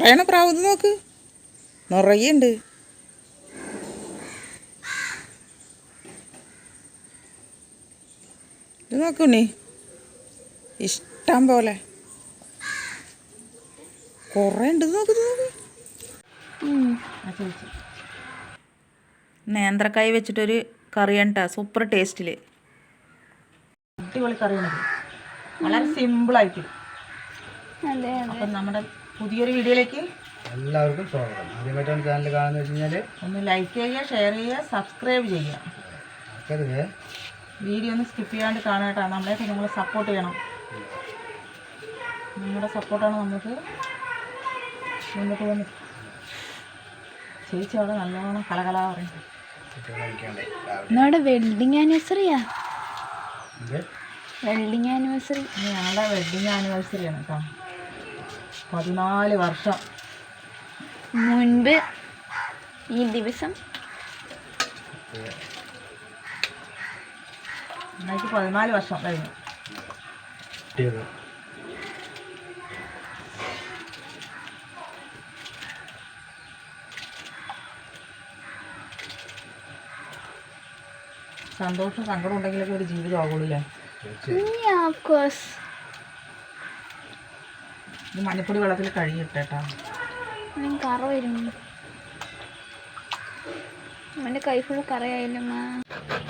കുറേണ പ്രാവ് ഇത് നോക്ക്. നിറയെ ഉണ്ട് ഇത് നോക്കുണ്ണി ഇഷ്ടം പോലെ. കുറേ ഉണ്ട് നോക്ക് നോക്ക്. നേന്ത്രക്കായ വെച്ചിട്ടൊരു കറിയാണ് കേട്ടോ സൂപ്പർ ടേസ്റ്റിൽ അടിപൊളി കറിയാണ് വളരെ സിമ്പിളായിട്ട് അപ്പം നമ്മുടെ പുതിയൊരു വീഡിയോയിലേക്ക് എല്ലാവർക്കും സ്വാഗതം. ആദ്യമായിട്ടാണ് ചാനൽ കാണുന്നത് വെച്ച് കഴിഞ്ഞാൽ ഒന്ന് ലൈക്ക് ചെയ്യുക ഷെയർ ചെയ്യുക സബ്സ്ക്രൈബ് ചെയ്യുക. മറക്കരുത് വീഡിയോ ഒന്ന് സ്കിപ്പ് ചെയ്യാണ്ട് കാണുക കേട്ടോ. നമ്മളെയൊക്കെ നിങ്ങൾ സപ്പോർട്ട് ചെയ്യണം. നിങ്ങളുടെ സപ്പോർട്ടാണ് നമുക്ക് മുന്നോട്ട് പോകുന്നത് ചേച്ചി അവിടെ നല്ലോണം കലകല പറയും കുട്ടികളെ കഴിക്കാണ്ടേ എന്നോട് വെഡിങ് ആനിവേഴ്സറിയാ വെൽഡിങ് വെഡിങ് ആനിവേഴ്സറി ഞങ്ങളുടെ വെഡിങ് ആനിവേഴ്സറിയാണ് കേട്ടോ. പതിനാല് വർഷം. മുൻപ് ഈ ദിവസം എനിക്ക് പതിനാല് വർഷം കഴിഞ്ഞു. സന്തോഷം സങ്കടം ഉണ്ടെങ്കിലൊക്കെ ഒരു ജീവിതമാകുള്ളൂ അല്ലേ ഓഫ് കോഴ്സ് ഇത് മഞ്ഞപ്പൊടി വെള്ളത്തിൽ കഴുകിയിട്ടേട്ടാ. കറ വരും അവന്റെ കൈ ഫുൾ കറയായില്ലമ്മ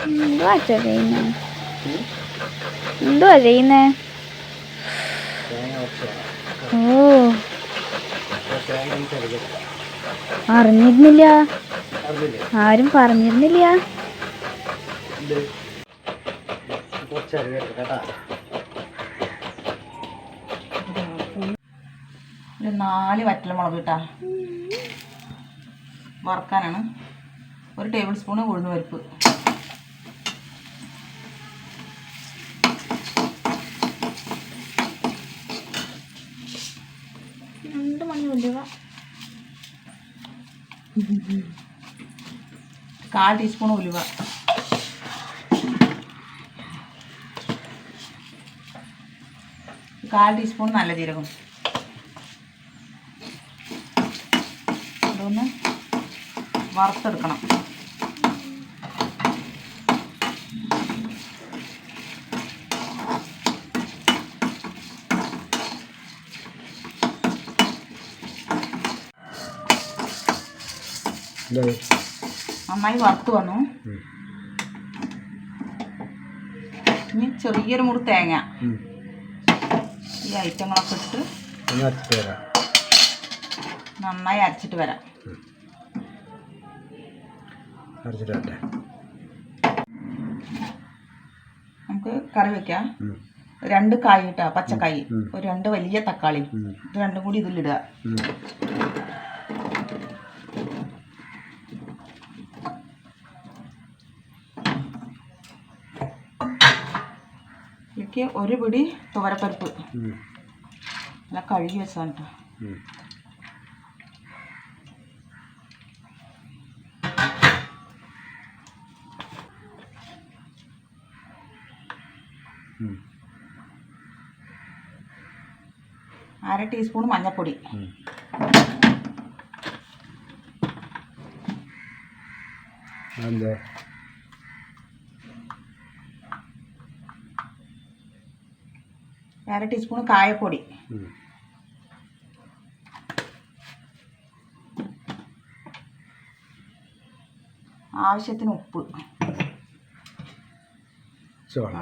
എന്തുവാ ചെയ്യുന്നേ? എന്തുവാ ചെയ്യുന്നേ? ഓ. അറിഞ്ഞിരുന്നില്ല. ആരും പറഞ്ഞിരുന്നില്ല. ഇത് കുറച്ച് അറിയാം കേട്ടാ. ഒരു നാല് വറ്റൽമുളക് ഇട്ടാ. വറുക്കാനാണ്. ഒരു ടേബിൾ സ്പൂൺ ഉഴുന്ന് പരിപ്പ് രണ്ട് മണി ഉലുവ കാൽ ടീസ്പൂൺ ഉലുവ. കാൽ ടീസ്പൂൺ നല്ല ജീരകം. അതൊന്ന് വറുത്തെടുക്കണം. നന്നായി വറുത്ത് വന്നു. ഇനി ചെറിയൊരു മുറി തേങ്ങ. ഈ ഐറ്റങ്ങളൊക്കെ ഇട്ട് ഒന്ന് നന്നായി അരച്ചിട്ട് വരാം. അരച്ചിട്ട് വരട്ടെ. നമുക്ക് കറി വെക്കാം. രണ്ട് കായ് ഇട്ടാ പച്ചക്കായ് ഒരു രണ്ട് വലിയ തക്കാളി. ഇത് രണ്ടും കൂടി ഇതിലിടുക. ഇതിലേക്ക് ഒരു പിടി തുവരപ്പരിപ്പ്. നല്ല കഴുകി വെച്ചാണ് കേട്ടോ ടീസ്പൂൺ മഞ്ഞൾപ്പൊടി അര ടീസ്പൂൺ കായപ്പൊടി. ആവശ്യത്തിന് ഉപ്പ്.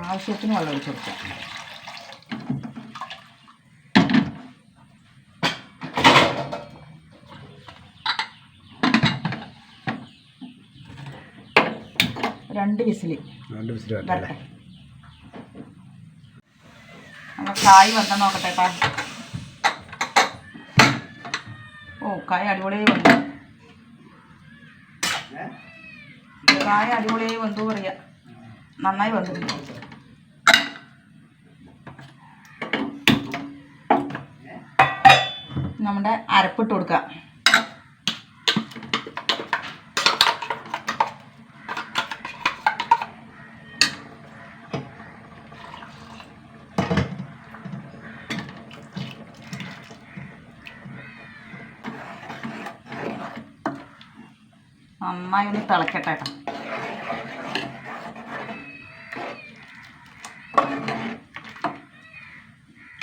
ആവശ്യത്തിന് വെള്ളം ഒഴിച്ചു കൊടുക്കാം. രണ്ട് വിസിൽ രണ്ട് വിസിൽ വരട്ടെ വരട്ടെ. നമ്മൾ കായ് വന്ന നോക്കട്ടെ ഓ കായ അടിപൊളിയായി വന്നു. കായ അടിപൊളിയായി വന്നു പറയാ. നന്നായി വന്നിട്ടുണ്ട് നമ്മുടെ അരപ്പിട്ട് കൊടുക്കാം. നന്നായി ഒന്ന് തിളക്കട്ടെ കേട്ടോ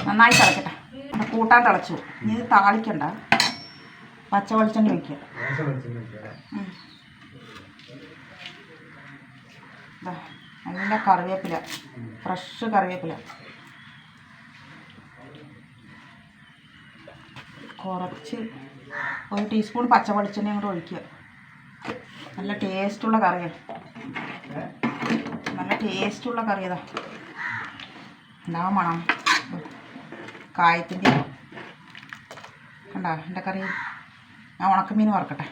നന്നായി തിളക്കട്ടെ. കൂട്ടാൻ തിളച്ചു. ഇനി താളിക്കണ്ട. പച്ച വെളിച്ചെണ്ണ ഒഴിക്കുക. നല്ല കറിവേപ്പില. ഫ്രഷ് കറിവേപ്പില. കുറച്ച് ഒരു ടീസ്പൂൺ പച്ച വെളിച്ചെണ്ണ കൂടെ ഒഴിക്കുക. നല്ല ടേസ്റ്റുള്ള കറിയാണ് നല്ല ടേസ്റ്റുള്ള കറിയതാ. എന്താ മണം? കായത്തിന്റെ കണ്ടാ എന്റെ കറി? ഞാൻ ഉണക്കമീൻ വറക്കട്ടെ.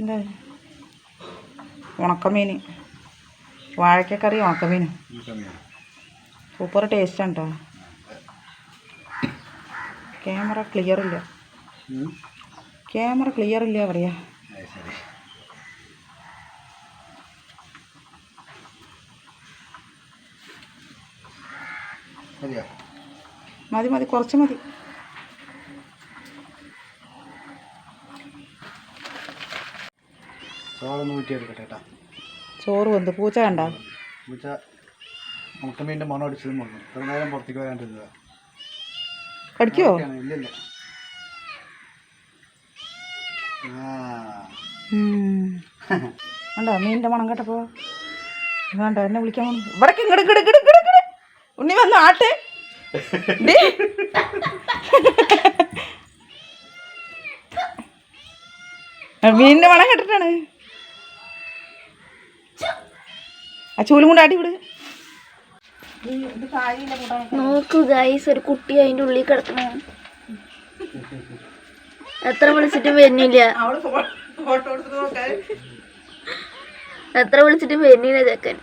എന്താ? ഉണക്കമീൻ വാഴക്കക്കറി ഉണക്കമീൻ. സൂപ്പർ ടേസ്റ്റാണ് കേട്ടോ ക്യാമറ ക്ലിയർ ഇല്ല ക്യാമറ ക്ലിയർ ഇല്ല പറയാ. മതി മതി കുറച്ച് മതി. ചോറ് വന്ന് പൂച്ച കണ്ട? നമുക്ക് വീണ്ടും മണം അടിച്ചതും വന്നു ഇത്ര നേരം പുറത്തേക്ക് വരാണ്ടിരുന്നതാ. കടിക്കുവോ? കണ്ടോ മീനിന്റെ മണം കേട്ടപ്പോ? വേണ്ട എന്നെ വിളിക്കാൻ പോണു ഇവിടെ ഇങ്ങട് ഇങ്ങട് ഇങ്ങട് ഇങ്ങട് ഇങ്ങട്. ഉണ്ണി വന്നു ആട്ടെ. മീനിന്റെ മണം കേട്ടിട്ടാണ്. ആ ചൂലും കൊണ്ട് ആട്ടി വിട്. നോക്കൂ ഗൈസ് ഒരു കുട്ടി അതിന്റെ ഉള്ളിൽ കിടക്കണേ. എത്ര വിളിച്ചിട്ടും വരുന്നില്ല. അവൾ ഫോട്ടോ എടുത്തിട്ട് നോക്കാൻ എത്ര വിളിച്ചിട്ടും വരുന്നില്ല ചെക്കൻ.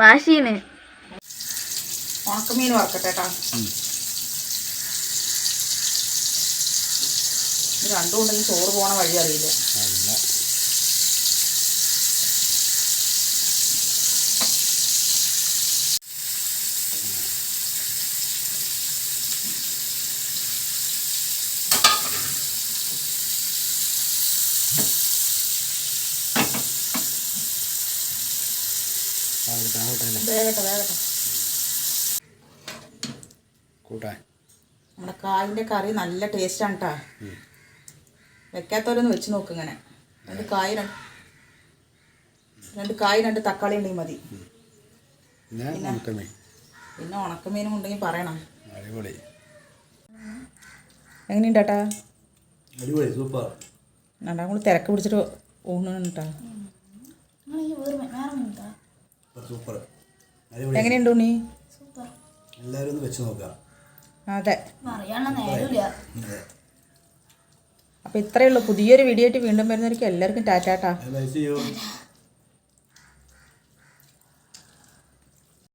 വാശീന് ഉണക്കമീൻ വറക്കട്ടെ കേട്ടാ. ഇത് രണ്ടും ഉണ്ടെങ്കിൽ ചോറ് പോണ വഴി അറിയില്ല കൂട്ടാൻ നമ്മുടെ കായിന്റെ കറി നല്ല ടേസ്റ്റാണ് കേട്ടാ വെക്കാത്തവരൊന്ന് വെച്ച് നോക്ക് ഇങ്ങനെ. രണ്ട് കായ് രണ്ട് രണ്ട് കായ് രണ്ട് തക്കാളി ഉണ്ടെങ്കിൽ മതി. പിന്നെ ഉണക്കമീനും ഉണ്ടെങ്കിൽ പറയണം. അടിപൊളി. എങ്ങനെയുണ്ട് ചേട്ടാ അടിപൊളി സൂപ്പർ. രണ്ടാം കൂടി തിരക്ക് പിടിച്ചിട്ട് ഊണുണ്ട് കേട്ടാ സൂപ്പർ. എങ്ങനെയുണ്ട് ഉണ്ണി? എല്ലാവരും ഒന്ന് വെച്ച് നോക്കുക. അതെ. അപ്പൊ അപ്പോൾ ഇത്രയേ ഉള്ളൂ. പുതിയൊരു വീഡിയോ ആയിട്ട് വീണ്ടും വരുന്നവർക്ക് എല്ലാവർക്കും ടാറ്റാട്ടാ.